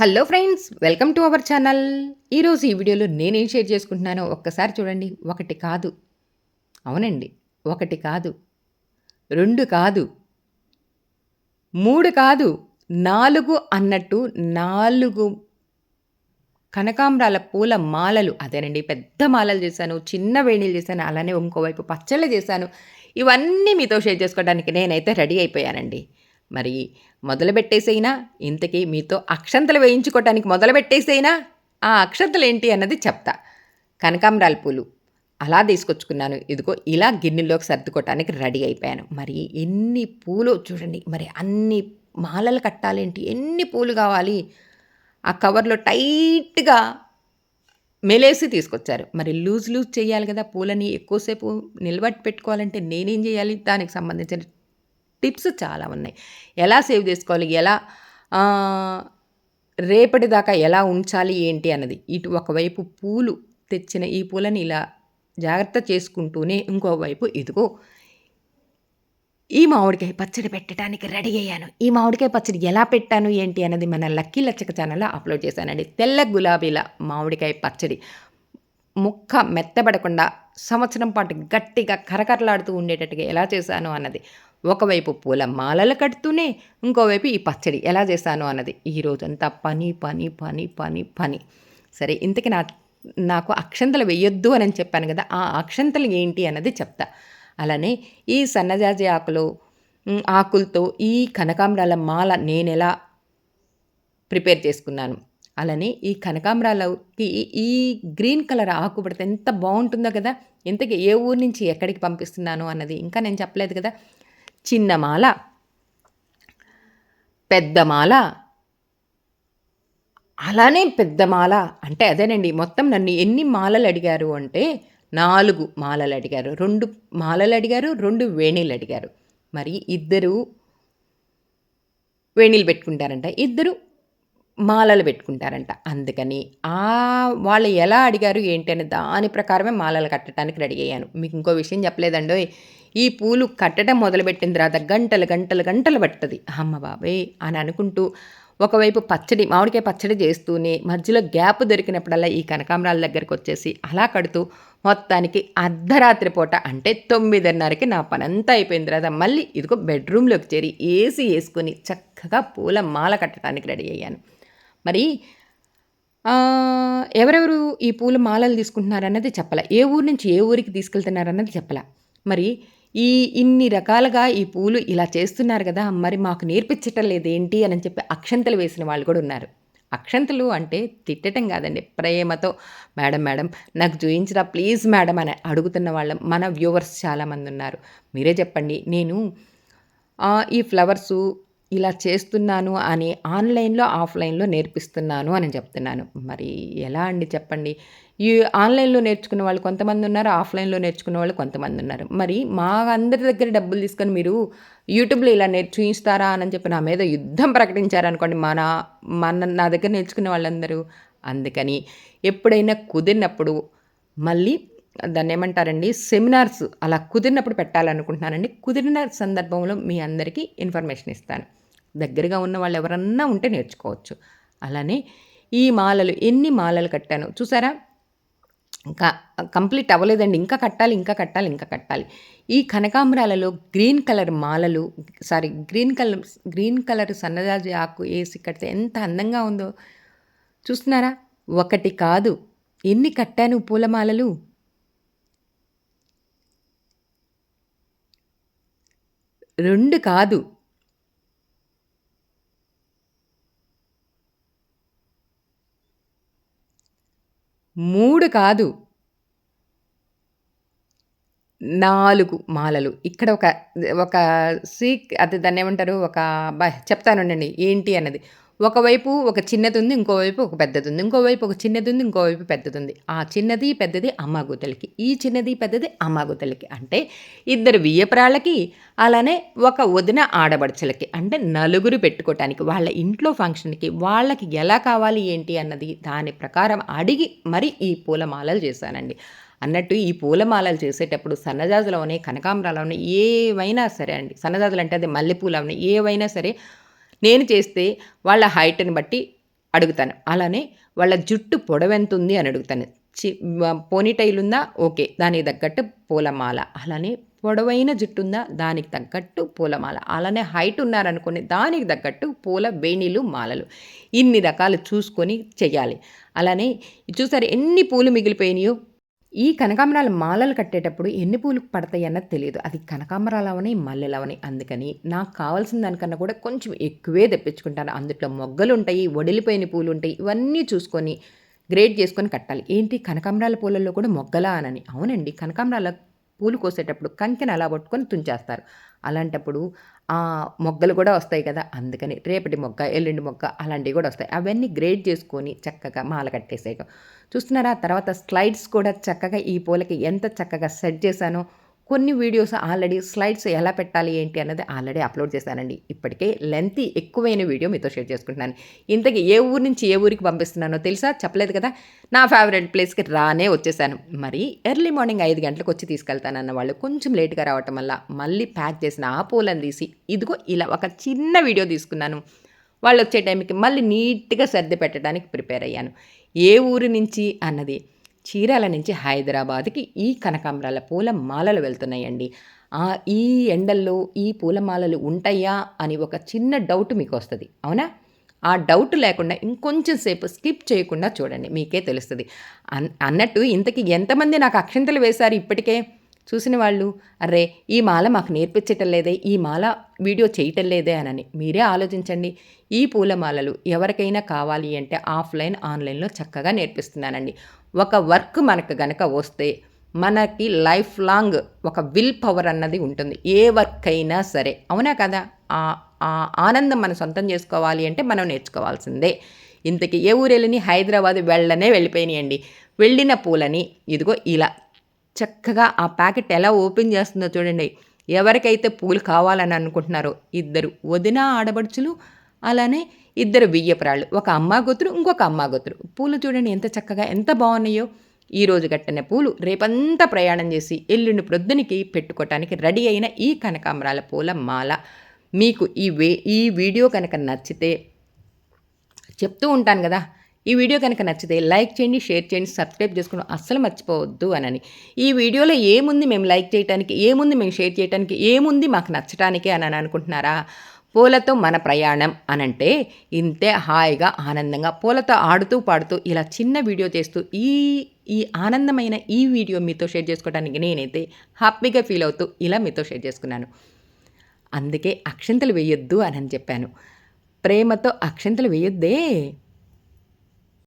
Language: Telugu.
Hello friends welcome to our channel ఈరోజు ఈ వీడియోలో నేనేం షేర్ చేసుకుంటున్నానో ఒక్కసారి చూడండి. ఒకటి కాదు. అవునండి. ఒకటి కాదు. రెండు కాదు. మూడు కాదు. నాలుగు అన్నట్టు నాలుగు కనకాంబరాల పూల మాలలు. అదేనండి. పెద్ద మాలలు చేశాను. చిన్న వేణీలు చేశాను. అలానే ఇంకోవైపు పచ్చళ్ళు చేశాను. ఇవన్నీ మీతో షేర్ చేసుకోవడానికి నేనైతే రెడీ అయిపోయానండి. మరి మొదలుపెట్టేసైనా ఇంతకీ మీతో అక్షంతలు వేయించుకోవటానికి మొదలుపెట్టేసైనా ఆ అక్షంతలు ఏంటి అన్నది చెప్తా. కనకాంబరాల పూలు. అలా తీసుకొచ్చుకున్నాను. ఇదిగో ఇలా గిన్నెలోకి సర్దుకోవటానికి రెడీ అయిపోయాను. మరి ఎన్ని పూలు చూడండి మరి అన్ని మాలలు కట్టాలేంటి? ఎన్ని పూలు కావాలి? ఆ కవర్లో టైట్గా మెలేసి తీసుకొచ్చారు. మరి లూజ్ లూజ్ చేయాలి కదా పూలని ఎక్కువసేపు నిలబెట్టి పెట్టుకోవాలంటే నేనేం చేయాలి? దానికి సంబంధించిన టిప్స్ చాలా ఉన్నాయి. ఎలా సేవ్ చేసుకోవాలి? ఎలా రేపటి దాకా ఎలా ఉంచాలి? ఏంటి? అన్నది. ఇటు ఒకవైపు పూలు తెచ్చిన ఈ పూలని ఇలా జాగ్రత్త చేసుకుంటూనే ఇంకోవైపు ఇదిగో ఈ మామిడికాయ పచ్చడి పెట్టడానికి రెడీ అయ్యాను. ఈ మామిడికాయ పచ్చడి ఎలా పెట్టాను? ఏంటి? అన్నది మన లక్కీ లచ్చక ఛానల్లో అప్లోడ్ చేశానండి. తెల్ల గులాబీల మామిడికాయ పచ్చడి. ముక్క మెత్తబడకుండా సంవత్సరం పాటు గట్టిగా కరకరలాడుతూ ఉండేటట్టుగా ఎలా చేశాను? అన్నది. ఒకవైపు పూల మాలలు కడుతూనే ఇంకోవైపు ఈ పచ్చడి ఎలా చేశాను అన్నది. ఈ రోజంతా పని పని పని పని పని. సరే ఇంతకీ నా నాకు అక్షంతలు వేయొద్దు అని చెప్పాను కదా ఆ అక్షంతలు ఏంటి అన్నది చెప్తా. అలానే ఈ సన్నజాజి ఆకులు ఆకులతో ఈ కనకాంబరాల మాల నేను ఎలా ప్రిపేర్ చేసుకున్నాను. అలానే ఈ కనకాంబరాలకి ఈ గ్రీన్ కలర్ ఆకు పడితే ఎంత బాగుంటుందో కదా ఇంతకీ ఏ ఊరు నుంచి ఎక్కడికి పంపిస్తున్నాను అన్నది ఇంకా నేను చెప్పలేదు కదా. చిన్న మాల పెద్ద మాల అలానే పెద్ద మాల అంటే అదేనండి. మొత్తం నన్ను ఎన్ని మాలలు అడిగారు అంటే నాలుగు మాలలు అడిగారు. రెండు మాలలు అడిగారు రెండు వేణీలు అడిగారు. మరి ఇద్దరు వేణీలు పెట్టుకుంటారంట ఇద్దరు మాలలు పెట్టుకుంటారంట. అందుకని ఆ వాళ్ళు ఎలా అడిగారు ఏంటి అని దాని ప్రకారమే మాలలు కట్టడానికి రెడీ అయ్యాను. మీకు ఇంకో విషయం చెప్పలేదండోయ్. ఈ పూలు కట్టడం మొదలుపెట్టిన తర్వాత గంటలు గంటలు గంటలు పట్టది. అమ్మ బాబే అని అనుకుంటూ ఒకవైపు పచ్చడి మామిడికాయ పచ్చడి చేస్తూనే మధ్యలో గ్యాప్ దొరికినప్పుడల్లా ఈ కనకాంబరాల దగ్గరికి వచ్చేసి అలా కడుతూ మొత్తానికి అర్ధరాత్రి పూట అంటే తొమ్మిదిన్నరకి నా పనంతా అయిపోయిన తర్వాత మళ్ళీ ఇదిగో బెడ్రూమ్లోకి చేరి ఏసీ వేసుకొని చక్కగా పూల మాల కట్టడానికి రెడీ అయ్యాను. మరి ఎవరెవరు ఈ పూల మాలలు తీసుకుంటున్నారన్నది చెప్పలే. ఏ ఊరు నుంచి ఏ ఊరికి తీసుకెళ్తున్నారన్నది చెప్పలే. మరి ఈ ఇన్ని రకాలుగా ఈ పూలు ఇలా చేస్తున్నారు కదా మరి మాకు నేర్పించటం లేదేంటి అని చెప్పి అక్షంతలు వేసిన వాళ్ళు కూడా ఉన్నారు. అక్షంతలు అంటే తిట్టడం కాదండి ప్రేమతో మేడం మేడం నాకు చూయించరా ప్లీజ్ మేడం అని అడుగుతున్న వాళ్ళం. మన వ్యూవర్స్ చాలామంది ఉన్నారు. మీరే చెప్పండి నేను ఈ ఫ్లవర్సు ఇలా చేస్తున్నాను అని ఆన్లైన్లో ఆఫ్లైన్లో నేర్పిస్తున్నాను అని చెప్తున్నాను. మరి ఎలా అండి చెప్పండి? ఈ ఆన్లైన్లో నేర్చుకున్న వాళ్ళు కొంతమంది ఉన్నారు ఆఫ్లైన్లో నేర్చుకున్న వాళ్ళు కొంతమంది ఉన్నారు. మరి మా అందరి దగ్గర డబ్బులు తీసుకొని మీరు యూట్యూబ్లో ఇలా నేర్చు అని చెప్పి నా మీద యుద్ధం ప్రకటించారనుకోండి మన మన నా దగ్గర నేర్చుకున్న వాళ్ళందరూ. అందుకని ఎప్పుడైనా కుదిరినప్పుడు మళ్ళీ దాన్ని ఏమంటారండి? సెమినార్స్ అలా కుదిరినప్పుడు పెట్టాలనుకుంటున్నానండి. కుదిరిన సందర్భంలో మీ అందరికీ ఇన్ఫర్మేషన్ ఇస్తాను. దగ్గరగా ఉన్న వాళ్ళు ఎవరన్నా ఉంటే నేర్చుకోవచ్చు. అలానే ఈ మాలలు ఎన్ని మాలలు కట్టాను చూసారా? ఇంకా కంప్లీట్ అవ్వలేదండి. ఇంకా కట్టాలి ఇంకా కట్టాలి ఇంకా కట్టాలి. ఈ కనకాంబరాలలో గ్రీన్ కలర్ మాలలు sorry green colour green colour సన్నజాజి ఆకు వేసి కడితే ఎంత అందంగా ఉందో చూస్తున్నారా? ఒకటి కాదు. ఎన్ని కట్టాను పూలమాలలు రెండు కాదు. మూడు కాదు. నాలుగు మాలలు. ఇక్కడ ఒక ఒక సీక్ అది దాన్ని ఏమంటారు? ఒక చెప్తానుండండి ఏంటి అన్నది. ఒకవైపు ఒక చిన్నది ఉంది ఇంకోవైపు ఒక పెద్దది ఉంది ఇంకోవైపు ఒక చిన్నది ఉంది ఇంకోవైపు పెద్దది ఉంది ఆ చిన్నది పెద్దది అమ్మాగుతలకి ఈ చిన్నది పెద్దది అమ్మాగుతలకి. అంటే ఇద్దరు వియ్యప్రాళ్ళకి అలానే ఒక వదిన ఆడబడుచులకి అంటే నలుగురు పెట్టుకోవటానికి వాళ్ళ ఇంట్లో ఫంక్షన్కి వాళ్ళకి ఎలా కావాలి ఏంటి అన్నది దాని ప్రకారం అడిగి మరి ఈ పూలమాలలు చేశానండి. అన్నట్టు ఈ పూలమాలలు చేసేటప్పుడు సన్నజాజులు అవునాయి కనకాంబరాలు అవునాయి ఏవైనా సరే అండి సన్నజాజులు అంటే అది మల్లెపూలు అవునాయి ఏవైనా సరే నేను చేస్తే వాళ్ళ హైట్ని బట్టి అడుగుతాను. అలానే వాళ్ళ జుట్టు పొడవెంతుంది అని అడుగుతాను. చి పోనీటైల్ ఉందా? ఓకే. దానికి తగ్గట్టు పూలమాల. అలానే పొడవైన జుట్టు ఉందా? దానికి తగ్గట్టు పూలమాల. అలానే హైట్ ఉన్నారనుకోని దానికి తగ్గట్టు పూల వేణీలు మాలలు. ఇన్ని రకాలు చూసుకొని చెయ్యాలి. అలానే చూసారు ఎన్ని పూలు మిగిలిపోయినాయో? ఈ కనకాంబరాల మాలలు కట్టేటప్పుడు ఎన్ని పూలు పడతాయి అన్నది తెలియదు. అది కనకాంబరాలు మల్లెలవని మల్లెలు అందుకని నాకు కావాల్సిన దానికన్నా కూడా కొంచెం ఎక్కువే తెప్పించుకుంటాను. అందులో మొగ్గలు ఉంటాయి వడిలిపోయిన పూలు ఉంటాయి ఇవన్నీ చూసుకొని గ్రేడ్ చేసుకొని కట్టాలి. ఏంటి? కనకాంబరాల పూలల్లో కూడా మొగ్గలా అనని. అవునండి. కనకాంబరాల పూలు కోసేటప్పుడు కంకెను అలా పట్టుకొని తుంచేస్తారు. అలాంటప్పుడు ఆ మొగ్గలు కూడా వస్తాయి కదా అందుకని రేపటి మొగ్గ ఎల్లుండి మొగ్గ అలాంటివి కూడా వస్తాయి. అవన్నీ గ్రేడ్ చేసుకొని చక్కగా మాల కట్టేసేయడం చూస్తున్నారా? తర్వాత స్లైడ్స్ కూడా చక్కగా ఈ పూలకి ఎంత చక్కగా సెట్ చేశానో కొన్ని వీడియోస్ ఆల్రెడీ స్లైడ్స్ ఎలా పెట్టాలి ఏంటి అన్నది ఆల్రెడీ అప్లోడ్ చేశానండి. ఇప్పటికే లెంత్ ఎక్కువైన వీడియో మీతో షేర్ చేసుకుంటున్నాను. ఇంతకీ ఏ ఊరు నుంచి ఏ ఊరికి పంపిస్తున్నానో తెలుసా? చెప్పలేదు కదా? నా ఫేవరెట్ ప్లేస్కి రానే వచ్చేసాను. మరి ఎర్లీ మార్నింగ్ ఐదు గంటలకు వచ్చి తీసుకెళ్తానన్న వాళ్ళు కొంచెం లేట్గా రావటం వల్ల మళ్ళీ ప్యాక్ చేసిన ఆ పూలను తీసి ఇదిగో ఇలా ఒక చిన్న వీడియో తీసుకున్నాను. వాళ్ళు వచ్చే టైంకి మళ్ళీ నీట్గా సర్ది పెట్టడానికి ప్రిపేర్ అయ్యాను. ఏ ఊరు నుంచి అన్నది చీరాల నుంచి హైదరాబాద్కి ఈ కనకాంబరాల పూల మాలలు వెళ్తున్నాయండి. ఈ ఎండల్లో ఈ పూలమాలలు ఉంటాయా అని ఒక చిన్న డౌట్ మీకు వస్తుంది అవునా? ఆ డౌట్ లేకుండా ఇంకొంచెం సేపు స్కిప్ చేయకుండా చూడండి. మీకే తెలుస్తుంది. అన్ అన్నట్టు ఇంతకీ ఎంతమంది నాకు అక్షంతలు వేశారు ఇప్పటికే? చూసిన వాళ్ళు అరే ఈ మాల మాకు నేర్పించటం లేదే ఈ మాల వీడియో చేయటం లేదే అనని మీరే ఆలోచించండి. ఈ పూలమాలలు ఎవరికైనా కావాలి అంటే ఆఫ్లైన్ ఆన్లైన్లో చక్కగా నేర్పిస్తున్నానండి. ఒక వర్క్ మనకు గనక వస్తే మనకి లైఫ్ లాంగ్ ఒక విల్ పవర్ అన్నది ఉంటుంది. ఏ వర్క్ అయినా సరే అవునా కదా? ఆ ఆనందం మనం సొంతం చేసుకోవాలి అంటే మనం నేర్చుకోవాల్సిందే. ఇంతకీ ఏ ఊరెళ్ళని? హైదరాబాద్ వెళ్ళనే వెళ్ళిపోయినాయండి. వెళ్ళిన పూలని ఇదిగో ఇలా చక్కగా ఆ ప్యాకెట్ ఎలా ఓపెన్ చేస్తుందో చూడండి. ఎవరికైతే పూలు కావాలని అనుకుంటున్నారో ఇద్దరు వదిన ఆడబడుచులు అలానే ఇద్దరు బియ్యపురాళ్ళు ఒక అమ్మ గొత్తులు ఇంకొక అమ్మ గొత్తులు పూలు చూడండి ఎంత చక్కగా ఎంత బాగున్నాయో. ఈరోజు కట్టిన పూలు రేపంతా ప్రయాణం చేసి ఎల్లుండి ప్రొద్దునికి పెట్టుకోవటానికి రెడీ అయిన ఈ కనకాంబరాల పూల మాల. మీకు ఈ వే ఈ వీడియో కనుక నచ్చితే చెప్తూ ఉంటాను కదా. ఈ వీడియో కనుక నచ్చితే లైక్ చేయండి షేర్ చేయండి సబ్స్క్రైబ్ చేసుకుని అస్సలు మర్చిపోవద్దు అనని ఈ వీడియోలో ఏముంది మేము లైక్ చేయడానికి ఏముంది మేము షేర్ చేయడానికి ఏముంది మాకు నచ్చడానికి అని అనుకుంటున్నారా? పూలతో మన ప్రయాణం అనంటే ఇంతే హాయిగా ఆనందంగా పూలతో ఆడుతూ పాడుతూ ఇలా చిన్న వీడియో చేస్తూ ఈ ఈ ఆనందమైన ఈ వీడియో మీతో షేర్ చేసుకోవడానికి నేనైతే హ్యాపీగా ఫీల్ అవుతూ ఇలా మీతో షేర్ చేసుకున్నాను. అందుకే అక్షంతలు వేయొద్దు అని చెప్పాను. ప్రేమతో అక్షంతలు వేయొద్దే.